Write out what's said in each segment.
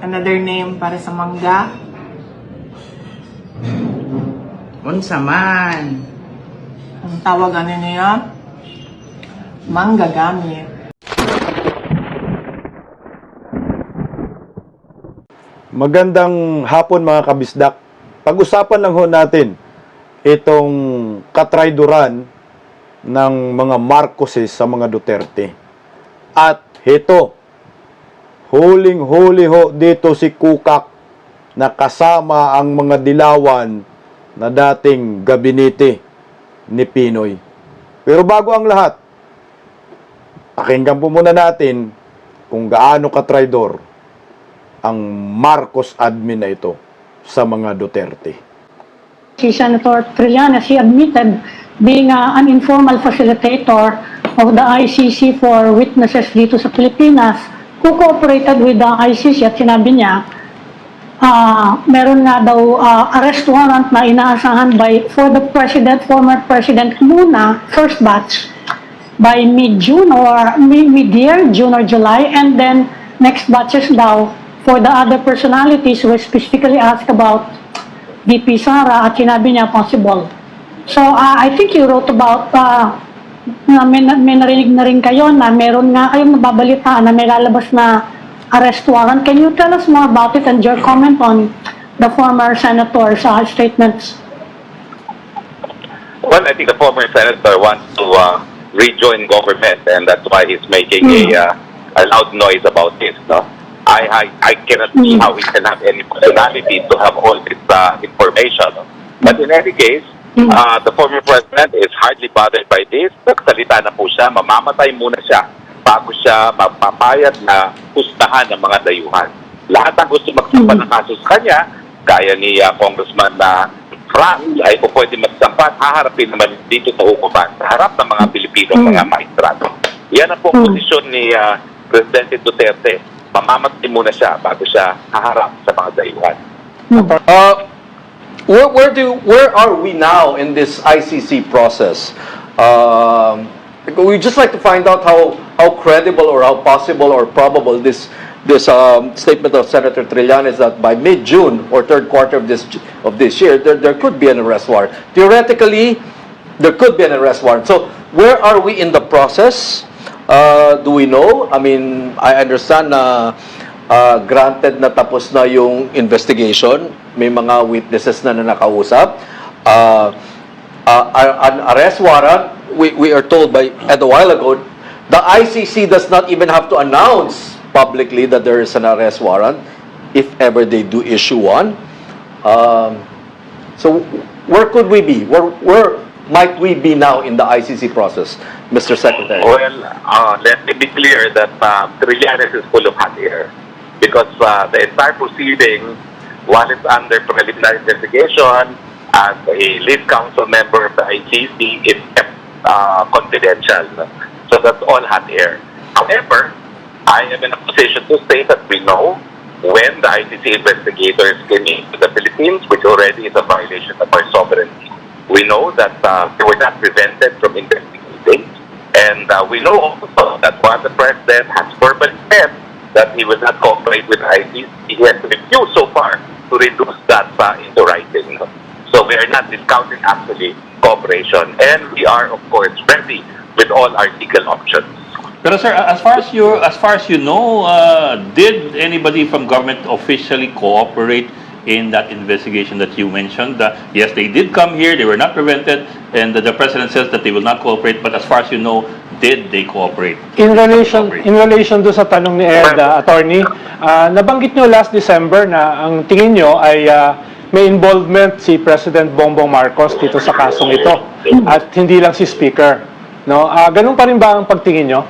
Another name para sa mangga. Unsa man. Ang tawag ano niya? Manggagami. Magandang hapon mga kabisdak. Pag-usapan lang ho natin itong katrayduran ng mga Marcoses sa mga Duterte. At ito, huling-huli ho dito si Kukak na kasama ang mga dilawan na dating gabinete ni Pinoy. Pero bago ang lahat, pakinggan po muna natin kung gaano katraydor ang Marcos admin na ito sa mga Duterte. si Senator Trillanes, he admitted being uh, an informal facilitator of the ICC for witnesses dito sa Pilipinas, who cooperated with the ICC at sinabi niya, ah meron nga daw ah, arrest warrant na inaasahan by for the president, former president muna, first batch, by mid-June or mid- mid-year, June or July, and then next batches daw for the other personalities who specifically asked about VP Sara at sinabi niya possible. So, uh, I think you wrote about, uh, na may, may narinig na rin kayo na meron nga kayong nababalitaan na may lalabas na arrest warrant. Can you tell us more about it and your comment on the former senator's uh, statements? Well, I think the former senator wants to uh, rejoin government, and that's why he's making a, uh, a loud noise about this. No, I I, I cannot see how he can have any personality to have all this uh, information. no? But in any case, uh, the former president is hardly bothered by this. Nagsalita na po siya, mamamatay muna siya bago siya mapapayat na pustahan ng mga dayuhan. Lahat ang gusto magsampa ng kaso sa kanya, gaya ni uh, Congressman na Franz ay po pwede magsampa at haharapin naman dito sa hukuman sa harap ng mga Pilipino mga maestrado. Yan ang po ang posisyon ni uh, Presidente Duterte. Mamamatay muna siya bago siya haharap sa mga dayuhan. Uh, where, where do where are we now in this ICC process? Um, we just like to find out how how credible or how possible or probable this this um, statement of Senator Trillanes that by mid June or third quarter of this of this year there, there could be an arrest warrant. Theoretically, there could be an arrest warrant. So where are we in the process? Uh, do we know? I mean, I understand na uh, granted na tapos na yung investigation. May mga witnesses na na nakausap. Uh, uh, an arrest warrant, we, we are told by Ed a while ago, the ICC does not even have to announce publicly that there is an arrest warrant if ever they do issue one. Um, so where could we be? Where, where might we be now in the ICC process, Mr. Secretary? Well, uh, let me be clear that uh, Trillanes is full of hot air because uh, the entire proceeding, while it's under preliminary investigation, as a lead council member of the ICC, is kept uh, confidential. So that's all hot air. However, I am in a position to say that we know when the ICC investigators came into the Philippines, which already is a violation of our sovereignty. We know that uh, they were not prevented from investigating. And uh, we know also that while the president has verbally said that he will not cooperate with the he has refused so far to reduce that uh, into writing. So we are not discounting actually cooperation. And we are, of course, ready with all our legal options. Pero sir, as far as you as far as you know, uh, did anybody from government officially cooperate in that investigation that you mentioned? Uh, yes, they did come here. They were not prevented, and the, the president says that they will not cooperate. But as far as you know, did they cooperate? In relation in relation do sa tanong ni Ed, uh, attorney, ah, nabanggit nyo last December na ang tingin nyo ay ah, may involvement si President Bongbong Marcos dito sa kasong ito at hindi lang si Speaker. No? Ah, ganun pa rin ba ang pagtingin nyo?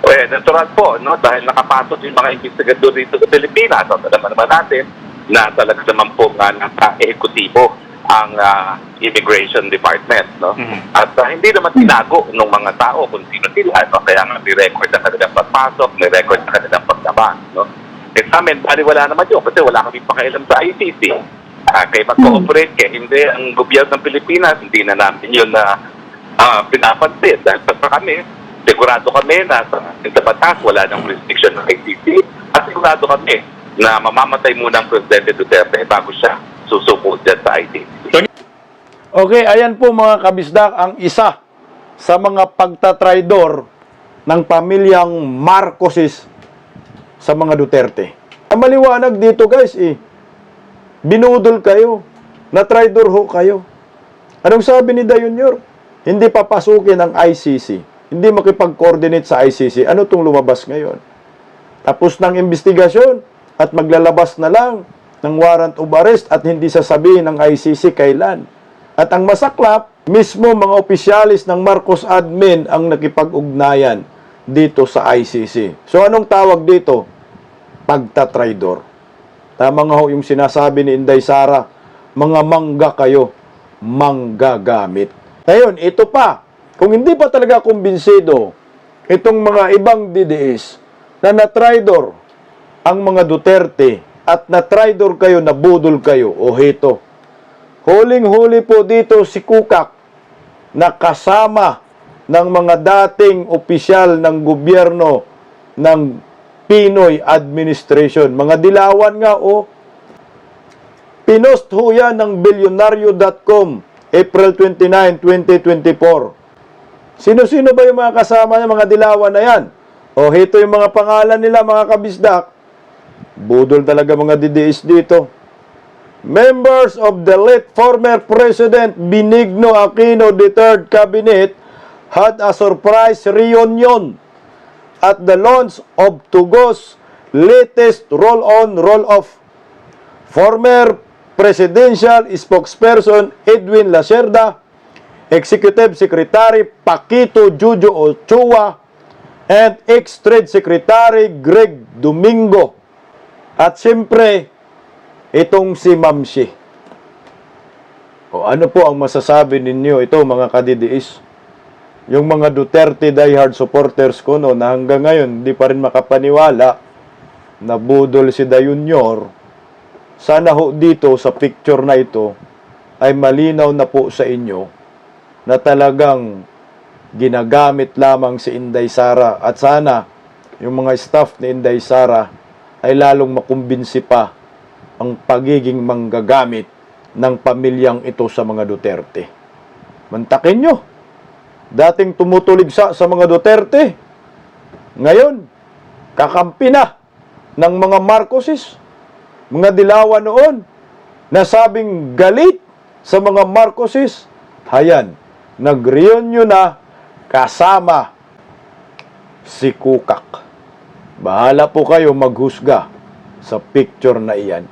Well, natural po, no? Dahil nakapasok yung mga investigador dito sa Pilipinas. So, alam naman natin na talaga naman po nga naka-ehekutibo ang ah, Immigration Department, no? At ah, hindi naman tinago ng mga tao kung sino sila, no? Kaya nga may record ang kanilang pagpasok, may record ang kanilang paglabas, no? Eh sa amin, bali wala naman yun kasi wala kami pakialam sa ICC. Ah, kaya mag-cooperate, kaya hindi ang gobyerno ng Pilipinas, hindi na namin yun na ah, pinapansin. Dahil basta kami, sigurado kami na sa, sa batas wala ng restriction ng ICC at sigurado kami na mamamatay muna ang Presidente Duterte bago siya susuko dyan sa ICC. Okay, ayan po mga kabisdak ang isa sa mga pagtatraidor ng pamilyang Marcoses sa mga Duterte. Ang maliwanag dito guys eh, binudol kayo, na traidor ho kayo. Anong sabi ni Dayunyor? Hindi papasukin ang ICC. Hindi makipag-coordinate sa ICC. Ano itong lumabas ngayon? Tapos ng investigasyon at maglalabas na lang ng warrant of arrest at hindi sasabihin ng ICC kailan. At ang masaklap, mismo mga opisyalis ng Marcos admin ang nakipag-ugnayan dito sa ICC. So anong tawag dito? Pagtatraidor. Tama nga ho yung sinasabi ni Inday Sara, mga mangga kayo, manggagamit. Ngayon, ito pa, kung hindi pa talaga kumbinsido itong mga ibang DDS na na-traidor ang mga Duterte at na-traidor kayo, nabudol kayo, o hito, huling-huli po dito si Kukak na kasama ng mga dating opisyal ng gobyerno ng Pinoy administration. Mga dilawan nga o Pinost ho yan ng bilyonaryo.com April 29, 2024. Sino-sino ba yung mga kasama ng mga dilawan na yan? O hito yung mga pangalan nila mga kabisdak. Budol talaga mga DDS dito. Members of the late former President Benigno Aquino III Cabinet had a surprise reunion at the launch of Tugos latest roll-on, roll-off. Former Presidential Spokesperson Edwin Lacerda, Executive Secretary Paquito Jujo Ochoa, and ex-Trade Secretary Greg Domingo. At siyempre, itong si Mamsi. O ano po ang masasabi ninyo ito mga kadidiis? Yung mga Duterte diehard supporters ko no, na hanggang ngayon hindi pa rin makapaniwala na budol si Dayunyor. Sana ho dito sa picture na ito ay malinaw na po sa inyo na talagang ginagamit lamang si Inday Sara at sana yung mga staff ni Inday Sara ay lalong makumbinsi pa ang pagiging manggagamit ng pamilyang ito sa mga Duterte. Mantakin nyo, dating tumutuligsa sa mga Duterte, ngayon, kakampi na ng mga Marcoses, mga dilawan noon, na sabing galit sa mga Marcoses, hayan, nag-reunion na kasama si Kukak. Bahala po kayo maghusga sa picture na iyan.